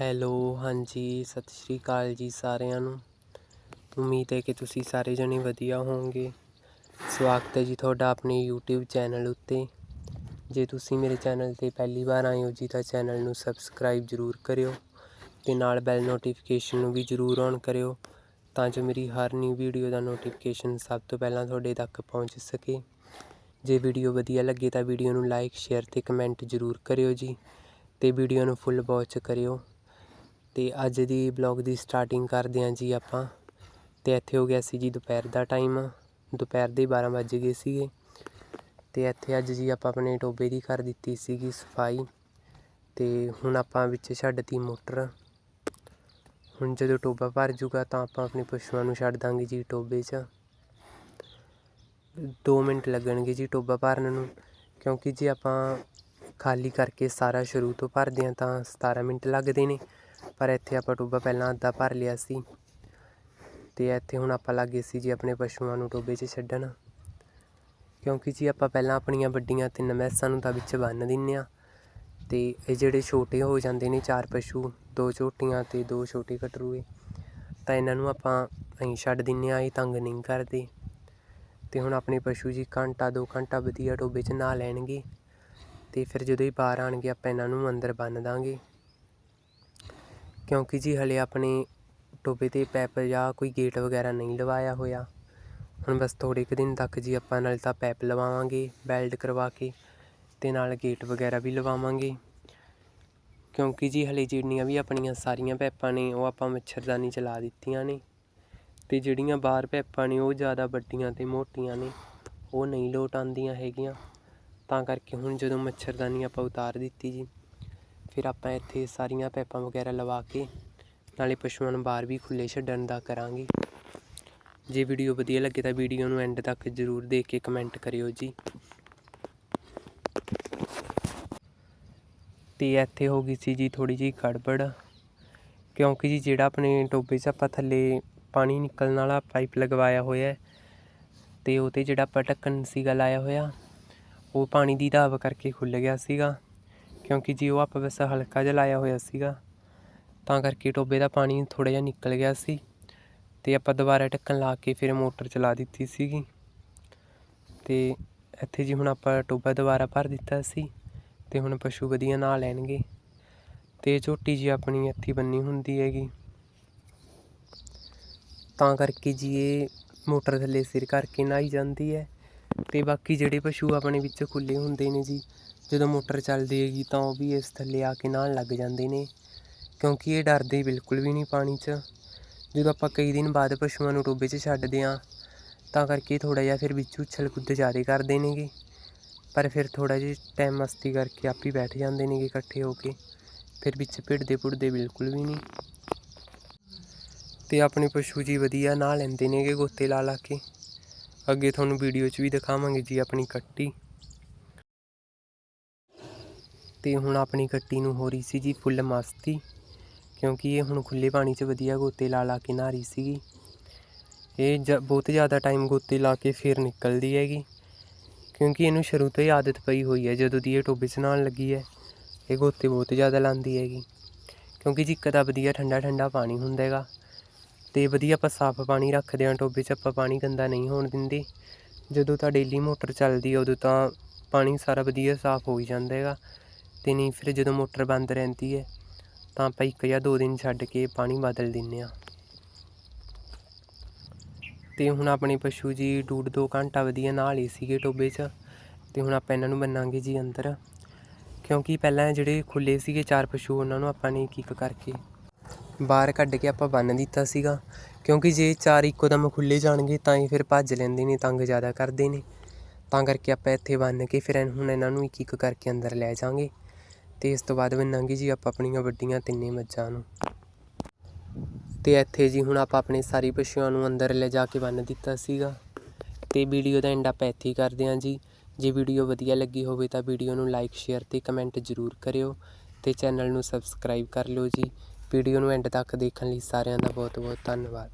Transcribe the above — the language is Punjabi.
ਹੈਲੋ, ਹਾਂਜੀ, ਸਤਿ ਸ਼੍ਰੀ ਅਕਾਲ ਜੀ ਸਾਰਿਆਂ ਨੂੰ। ਉਮੀਦ ਹੈ ਕਿ ਤੁਸੀਂ ਸਾਰੇ ਜਣੇ ਵਧੀਆ ਹੋਵੋਗੇ। ਸਵਾਗਤ ਹੈ ਜੀ ਤੁਹਾਡਾ ਆਪਣੇ YouTube ਚੈਨਲ ਉੱਤੇ। ਜੇ ਤੁਸੀਂ ਮੇਰੇ ਚੈਨਲ ਤੇ ਪਹਿਲੀ ਵਾਰ ਆਏ ਹੋ ਜੀ, ਤਾਂ ਚੈਨਲ ਨੂੰ ਸਬਸਕ੍ਰਾਈਬ ਜ਼ਰੂਰ ਕਰਿਓ ਤੇ ਨਾਲ ਬੈਲ ਨੋਟੀਫਿਕੇਸ਼ਨ ਨੂੰ ਵੀ ਜ਼ਰੂਰ ਔਨ ਕਰਿਓ, ਤਾਂ ਜੋ ਮੇਰੀ ਹਰ ਨਿਊ ਵੀਡੀਓ ਦਾ ਨੋਟੀਫਿਕੇਸ਼ਨ ਸਭ ਤੋਂ ਪਹਿਲਾਂ ਤੁਹਾਡੇ ਤੱਕ ਪਹੁੰਚ ਸਕੇ। ਜੇ ਵੀਡੀਓ ਵਧੀਆ ਲੱਗੇ ਤਾਂ ਵੀਡੀਓ ਨੂੰ ਲਾਈਕ ਸ਼ੇਅਰ ਤੇ ਕਮੈਂਟ ਜ਼ਰੂਰ ਕਰਿਓ ਜੀ ਤੇ ਵੀਡੀਓ ਨੂੰ ਫੁੱਲ ਵਾਚ ਕਰਿਓ। ਅਤੇ ਅੱਜ ਦੀ ਬਲੌਗ ਦੀ ਸਟਾਰਟਿੰਗ ਕਰਦੇ ਹਾਂ ਜੀ ਆਪਾਂ। ਅਤੇ ਇੱਥੇ ਹੋ ਗਿਆ ਸੀ ਜੀ ਦੁਪਹਿਰ ਦਾ ਟਾਈਮ ਦੁਪਹਿਰ ਦੇ 12 ਵੱਜ ਗਏ ਸੀਗੇ। ਅਤੇ ਇੱਥੇ ਅੱਜ ਜੀ ਆਪਾਂ ਆਪਣੇ ਟੋਬੇ ਦੀ ਕਰ ਦਿੱਤੀ ਸੀਗੀ ਸਫ਼ਾਈ। ਅਤੇ ਹੁਣ ਆਪਾਂ ਵਿੱਚ ਛੱਡਤੀ ਮੋਟਰ। ਹੁਣ ਜਦੋਂ ਟੋਬਾ ਭਰ ਜੂਗਾ ਤਾਂ ਆਪਾਂ ਆਪਣੇ ਪਸ਼ੂਆਂ ਨੂੰ ਛੱਡ ਦਾਂਗੇ ਜੀ ਟੋਬੇ 'ਚ। 2 ਮਿੰਟ ਲੱਗਣਗੇ ਜੀ ਟੋਬਾ ਭਰਨ ਨੂੰ। ਕਿਉਂਕਿ ਜੇ ਆਪਾਂ ਖਾਲੀ ਕਰਕੇ ਸਾਰਾ ਸ਼ੁਰੂ ਤੋਂ ਭਰਦੇ ਹਾਂ ਤਾਂ 17 ਮਿੰਟ ਲੱਗਦੇ ਨੇ। ਪਰ ਇੱਥੇ ਆਪਾਂ ਟੋਬਾ ਪਹਿਲਾਂ ਅੱਧਾ ਭਰ ਲਿਆ ਸੀ ਤੇ ਇੱਥੇ ਹੁਣ ਆਪਾਂ ਲੱਗੇ ਸੀ ਜੀ ਆਪਣੇ ਪਸ਼ੂਆਂ ਨੂੰ ਟੋਬੇ 'ਚ ਛੱਡਣ। ਕਿਉਂਕਿ ਜੀ ਆਪਾਂ ਪਹਿਲਾਂ ਆਪਣੀਆਂ ਵੱਡੀਆਂ ਤਿੰਨ ਮੈਸਾਂ ਨੂੰ ਤਾਂ ਵਿੱਚ ਬੰਨ੍ਹ ਦਿੰਦੇ ਹਾਂ ਤੇ ਇਹ ਜਿਹੜੇ ਛੋਟੇ ਹੋ ਜਾਂਦੇ ਨੇ ਚਾਰ ਪਸ਼ੂ, ਦੋ ਛੋਟੀਆਂ ਤੇ ਦੋ ਛੋਟੇ ਕਟਰੂਏ, ਤਾਂ ਇਹਨਾਂ ਨੂੰ ਆਪਾਂ ਅਸੀਂ ਛੱਡ ਦਿੰਦੇ ਹਾਂ ਇਹ ਤੰਗ ਨਹੀਂ ਕਰਦੇ। ਤੇ ਹੁਣ ਆਪਣੇ ਪਸ਼ੂ ਜੀ ਘੰਟਾ, ਦੋ ਘੰਟਾ ਵਧੀਆ ਟੋਬੇ 'ਚ ਨਾ ਲੈਣਗੇ ਤੇ ਫਿਰ ਜਦੋਂ ਹੀ ਬਾਹਰ ਆਣਗੇ ਆਪਾਂ ਇਹਨਾਂ ਨੂੰ ਅੰਦਰ ਬੰਨ੍ਹ ਦਾਂਗੇ। ਕਿਉਂਕਿ ਜੀ ਹਲੇ ਆਪਣੇ ਟੋਭੇ 'ਤੇ ਪੈਪ ਜਾਂ ਕੋਈ ਗੇਟ ਵਗੈਰਾ ਨਹੀਂ ਲਵਾਇਆ ਹੋਇਆ। ਹੁਣ ਬਸ ਥੋੜ੍ਹੇ ਕੁ ਦਿਨ ਤੱਕ ਜੀ ਆਪਾਂ ਨਾਲ ਤਾਂ ਪੈਪ ਲਵਾਵਾਂਗੇ, ਵੈਲਡ ਕਰਵਾ ਕੇ ਅਤੇ ਨਾਲ ਗੇਟ ਵਗੈਰਾ ਵੀ ਲਵਾਵਾਂਗੇ। ਕਿਉਂਕਿ ਜੀ ਹਲੇ ਜਿਹੜੀਆਂ ਵੀ ਆਪਣੀਆਂ ਸਾਰੀਆਂ ਪੈਪਾਂ ਨੇ, ਉਹ ਆਪਾਂ ਮੱਛਰਦਾਨੀ ਚਲਾ ਦਿੱਤੀਆਂ ਨੇ ਅਤੇ ਜਿਹੜੀਆਂ ਬਾਹਰ ਪੈਪਾਂ ਨੇ, ਉਹ ਜ਼ਿਆਦਾ ਵੱਡੀਆਂ ਅਤੇ ਮੋਟੀਆਂ ਨੇ, ਉਹ ਨਹੀਂ ਲੋਟ ਆਉਂਦੀਆਂ ਹੈਗੀਆਂ। ਤਾਂ ਕਰਕੇ ਹੁਣ ਜਦੋਂ ਮੱਛਰਦਾਨੀ ਆਪਾਂ ਉਤਾਰ ਦਿੱਤੀ ਜੀ ਫਿਰ ਆਪਾਂ ਇੱਥੇ ਸਾਰੀਆਂ ਪੈਪਾਂ ਵਗੈਰਾ ਲਵਾ ਕੇ ਨਾਲੇ ਪਸ਼ੂਆਂ ਨੂੰ ਬਾਹਰ ਵੀ ਖੁੱਲ੍ਹੇ ਛੱਡਣ ਦਾ ਕਰਾਂਗੇ। ਜੇ ਵੀਡੀਓ ਵਧੀਆ ਲੱਗੇ ਤਾਂ ਵੀਡੀਓ ਨੂੰ ਐਂਡ ਤੱਕ ਜ਼ਰੂਰ ਦੇਖ ਕੇ ਕਮੈਂਟ ਕਰਿਓ ਜੀ। ਤੇ ਇੱਥੇ ਹੋ ਗਈ ਸੀ ਜੀ ਥੋੜੀ ਜਿਹੀ ਗੜਬੜ, ਕਿਉਂਕਿ ਜੀ ਜਿਹੜਾ ਆਪਣੇ ਟੋਬੇ 'ਚ ਆਪਾਂ ਥੱਲੇ ਪਾਣੀ ਨਿਕਲਣ ਵਾਲਾ ਪਾਈਪ ਲਗਵਾਇਆ ਹੋਇਆ ਹੈ, ਤੇ ਉਹ 'ਤੇ ਜਿਹੜਾ ਆਪਾਂ ਢੱਕਣ ਸੀਗਾ ਲਾਇਆ ਹੋਇਆ, ਉਹ ਪਾਣੀ ਦੀ ਦਾਬ ਕਰਕੇ ਖੁੱਲ੍ਹ ਗਿਆ ਸੀਗਾ। ਕਿਉਂਕਿ ਜੀ ਉਹ ਆਪਾਂ ਬਸ ਹਲਕਾ ਜਿਹਾ ਲਾਇਆ ਹੋਇਆ ਸੀਗਾ, ਤਾਂ ਕਰਕੇ ਟੋਬੇ ਦਾ ਪਾਣੀ ਥੋੜ੍ਹਾ ਜਿਹਾ ਨਿਕਲ ਗਿਆ ਸੀ ਤੇ ਆਪਾਂ ਦੁਬਾਰਾ ਢੱਕਣ ਲਾ ਕੇ ਫਿਰ ਮੋਟਰ ਚਲਾ ਦਿੱਤੀ ਸੀਗੀ। ਤੇ ਇੱਥੇ ਜੀ ਹੁਣ ਆਪਾਂ ਟੋਬਾ ਦੁਬਾਰਾ ਭਰ ਦਿੱਤਾ ਸੀ ਤੇ ਹੁਣ ਪਸ਼ੂ ਵਧੀਆ ਨਹਾ ਲੈਣਗੇ ਤੇ ਝੋਟੀ ਜੀ ਆਪਣੀ ਇੱਥੇ ਬੰਨੀ ਹੁੰਦੀ ਹੈਗੀ। ਤਾਂ ਕਰਕੇ ਜੀ ਇਹ ਮੋਟਰ ਥੱਲੇ ਸਿਰ ਕਰਕੇ ਨਹਾਈ ਜਾਂਦੀ ਹੈ ਤੇ ਬਾਕੀ ਜਿਹੜੇ ਪਸ਼ੂ ਆਪਣੇ ਵਿੱਚ ਖੁੱਲੇ ਹੁੰਦੇ ਨੇ ਜੀ ਜਦੋਂ ਮੋਟਰ ਚੱਲਦੀ ਹੈਗੀ ਤਾਂ ਉਹ ਵੀ ਇਸ ਥੱਲੇ ਆ ਕੇ ਨਹਾਉਣ ਲੱਗ ਜਾਂਦੇ ਨੇ, ਕਿਉਂਕਿ ਇਹ ਡਰਦੇ ਬਿਲਕੁਲ ਵੀ ਨਹੀਂ ਪਾਣੀ 'ਚ। ਜਦੋਂ ਆਪਾਂ ਕਈ ਦਿਨ ਬਾਅਦ ਪਸ਼ੂਆਂ ਨੂੰ ਟੋਬੇ 'ਚ ਛੱਡਦੇ ਹਾਂ, ਤਾਂ ਕਰਕੇ ਥੋੜ੍ਹਾ ਜਿਹਾ ਫਿਰ ਵਿੱਚ ਉਛਲ ਕੁੱਦ ਜ਼ਿਆਦਾ ਕਰਦੇ ਨੇਗੇ। ਪਰ ਫਿਰ ਥੋੜ੍ਹਾ ਜਿਹਾ ਟਾਈਮ ਮਸਤੀ ਕਰਕੇ ਆਪ ਹੀ ਬੈਠ ਜਾਂਦੇ ਨੇਗੇ ਇਕੱਠੇ ਹੋ ਕੇ, ਫਿਰ ਵਿੱਚ ਭਿੜਦੇ ਭੁੜਦੇ ਬਿਲਕੁਲ ਵੀ ਨਹੀਂ। ਤੇ ਆਪਣੇ ਪਸ਼ੂ ਜੀ ਵਧੀਆ ਨਹਾ ਲੈਂਦੇ ਨੇਗੇ, ਗੋਤੇ ਲਾ ਲਾ ਕੇ। ਅੱਗੇ ਤੁਹਾਨੂੰ ਵੀਡੀਓ 'ਚ ਵੀ ਦਿਖਾਵਾਂਗੇ ਜੀ ਆਪਣੀ ਕੱਟੀ। ਅਤੇ ਹੁਣ ਆਪਣੀ ਕੱਟੀ ਨੂੰ ਹੋ ਰਹੀ ਸੀ ਜੀ ਫੁੱਲ ਮਸਤੀ, ਕਿਉਂਕਿ ਇਹ ਹੁਣ ਖੁੱਲੇ ਪਾਣੀ 'ਚ ਵਧੀਆ ਗੋਤੇ ਲਾ ਲਾ ਕੇ ਨਹਾ ਰਹੀ ਸੀਗੀ। ਇਹ ਜ, ਬਹੁਤ ਜ਼ਿਆਦਾ ਟਾਈਮ ਗੋਤੇ ਲਾ ਕੇ ਫਿਰ ਨਿਕਲਦੀ ਹੈਗੀ, ਕਿਉਂਕਿ ਇਹਨੂੰ ਸ਼ੁਰੂ ਤੋਂ ਹੀ ਆਦਤ ਪਈ ਹੋਈ ਹੈ, ਜਦੋਂ ਦੀ ਇਹ ਟੋਬੇ 'ਚ ਨਹਾਉਣ ਲੱਗੀ ਹੈ, ਇਹ ਗੋਤੇ ਬਹੁਤ ਜ਼ਿਆਦਾ ਲਾਉਂਦੀ ਹੈਗੀ। ਕਿਉਂਕਿ ਜੀ ਇੱਕ ਤਾਂ ਵਧੀਆ ਠੰਡਾ ਠੰਡਾ ਪਾਣੀ ਹੁੰਦਾ ਹੈਗਾ, ਤੇ ਵਧੀਆ ਆਪਾਂ ਸਾਫ਼ ਪਾਣੀ ਰੱਖਦੇ ਹਾਂ ਟੋਬੇ 'ਚ ਆਪਾਂ ਪਾਣੀ ਗੰਦਾ ਨਹੀਂ ਹੋਣ ਦਿੰਦੇ। ਜਦੋਂ ਤਾਂ ਡੇਲੀ ਮੋਟਰ ਚੱਲਦੀ ਹੈ, ਉਦੋਂ ਤਾਂ ਪਾਣੀ ਸਾਰਾ ਵਧੀਆ ਸਾਫ਼ ਹੋ ਹੀ ਜਾਂਦਾ ਹੈਗਾ। ਅਤੇ ਨਹੀਂ, ਫਿਰ ਜਦੋਂ ਮੋਟਰ ਬੰਦ ਰਹਿੰਦੀ ਹੈ, ਤਾਂ ਆਪਾਂ ਇੱਕ ਜਾਂ ਦੋ ਦਿਨ ਛੱਡ ਕੇ ਪਾਣੀ ਬਦਲ ਦਿੰਦੇ ਹਾਂ। ਅਤੇ ਹੁਣ ਆਪਣੇ ਪਸ਼ੂ ਜੀ ਡੂਢ ਦੋ ਘੰਟਾ ਵਧੀਆ ਨਹਾ ਲਏ ਸੀਗੇ ਟੋਬੇ 'ਚ ਅਤੇ ਹੁਣ ਆਪਾਂ ਇਹਨਾਂ ਨੂੰ ਬੰਨਾਂਗੇ ਜੀ ਅੰਦਰ। ਕਿਉਂਕਿ ਪਹਿਲਾਂ ਜਿਹੜੇ ਖੁੱਲੇ ਸੀਗੇ ਚਾਰ ਪਸ਼ੂ, ਉਹਨਾਂ ਨੂੰ ਆਪਾਂ ਨੇ ਇੱਕ ਇੱਕ ਕਰਕੇ ਬਾਹਰ ਕੱਢ ਕੇ ਆਪਾਂ ਬੰਨ ਦਿੱਤਾ ਸੀਗਾ। ਕਿਉਂਕਿ ਜੇ ਚਾਰ ਇੱਕੋ ਦਮ ਖੁੱਲੇ ਜਾਣਗੇ, ਤਾਂ ਹੀ ਫਿਰ ਭੱਜ ਲੈਂਦੇ ਨੇ, ਤੰਗ ਜ਼ਿਆਦਾ ਕਰਦੇ ਨੇ। ਤਾਂ ਕਰਕੇ ਆਪਾਂ ਇੱਥੇ ਬੰਨ ਕੇ ਫਿਰ ਹੁਣ ਇਹਨਾਂ ਨੂੰ ਇੱਕ ਇੱਕ ਕਰਕੇ ਅੰਦਰ ਲੈ ਜਾਾਂਗੇ ਅਤੇ ਇਸ ਤੋਂ ਬਾਅਦ ਬੰਨਾਂਗੇ ਜੀ ਆਪਾਂ ਆਪਣੀਆਂ ਵੱਡੀਆਂ ਤਿੰਨੇ ਮੱਝਾਂ ਨੂੰ। ਤੇ ਇੱਥੇ ਜੀ ਹੁਣ ਆਪਾਂ ਆਪਣੇ ਸਾਰੇ ਪਸ਼ੂਆਂ ਨੂੰ ਅੰਦਰ ਲੈ ਜਾ ਕੇ ਬੰਨ ਦਿੱਤਾ ਸੀਗਾ। ਤੇ ਵੀਡੀਓ ਦਾ ਐਂਡ ਆਪਾਂ ਇੱਥੇ ਹੀ ਕਰਦੇ ਹਾਂ ਜੀ। ਜੇ ਵੀਡੀਓ ਵਧੀਆ ਲੱਗੀ ਹੋਵੇ ਤਾਂ ਵੀਡੀਓ ਨੂੰ ਲਾਈਕ ਸ਼ੇਅਰ ਤੇ ਕਮੈਂਟ ਜ਼ਰੂਰ ਕਰਿਓ। ਤੇ ਚੈਨਲ ਨੂੰ ਸਬਸਕ੍ਰਾਈਬ ਕਰ ਲਿਓ ਜੀ। ਵੀਡੀਓ ਨੂੰ ਐਂਡ ਤੱਕ ਦੇਖਣ ਲਈ ਸਾਰਿਆਂ ਦਾ ਬਹੁਤ ਬਹੁਤ ਧੰਨਵਾਦ।